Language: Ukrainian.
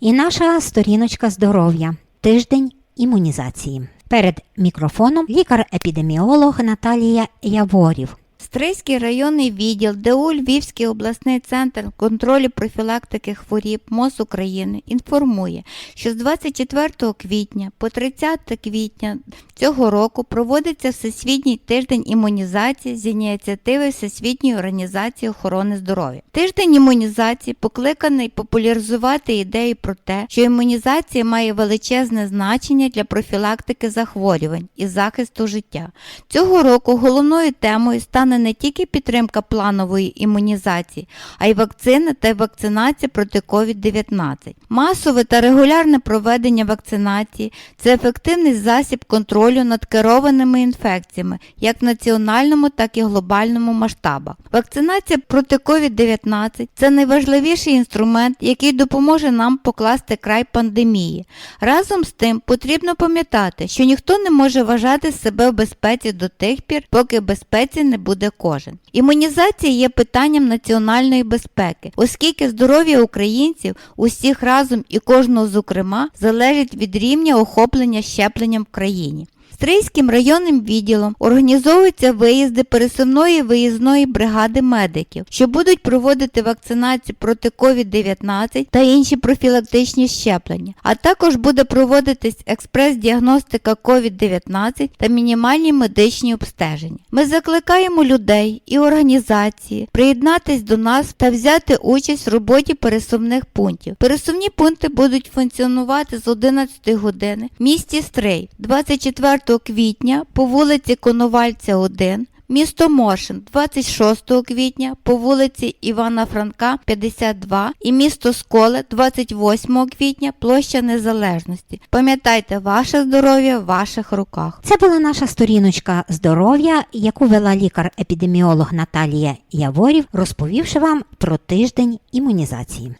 І наша сторіночка здоров'я. Тиждень імунізації. Перед мікрофоном лікар-епідеміолог Наталія Яворів. Стрийський районний відділ ДУ Львівський обласний центр контролю профілактики хворіб МОЗ України інформує, що з 24 квітня по 30 квітня цього року проводиться Всесвітній тиждень імунізації з ініціативи Всесвітньої організації охорони здоров'я. Тиждень імунізації покликаний популяризувати ідею про те, що імунізація має величезне значення для профілактики захворювань і захисту життя. Цього року головною темою стане не тільки підтримка планової імунізації, а й вакцини та вакцинація проти COVID-19. Масове та регулярне проведення вакцинації це ефективний засіб контролю над керованими інфекціями як в національному, так і глобальному масштабах. Вакцинація проти COVID-19 це найважливіший інструмент, який допоможе нам покласти край пандемії. Разом з тим потрібно пам'ятати, що ніхто не може вважати себе в безпеці до тих пір, поки безпеці не буде кожен. Імунізація є питанням національної безпеки, оскільки здоров'я українців усіх разом і кожного зокрема залежить від рівня охоплення щепленням в країні. Стрийським районним відділом організовуються виїзди пересувної виїзної бригади медиків, що будуть проводити вакцинацію проти COVID-19 та інші профілактичні щеплення, а також буде проводитись експрес-діагностика COVID-19 та мінімальні медичні обстеження. Ми закликаємо людей і організації приєднатись до нас та взяти участь в роботі пересувних пунктів. Пересувні пункти будуть функціонувати з 11 години в місті Стрий 24 квітня по вулиці Коновальця 1, місто Моршин 26 квітня по вулиці Івана Франка 52 і місто Сколе 28 квітня площа Незалежності. Пам'ятайте, ваше здоров'я в ваших руках. Це була наша сторіночка здоров'я, яку вела лікар-епідеміолог Наталія Яворів, розповівши вам про тиждень імунізації.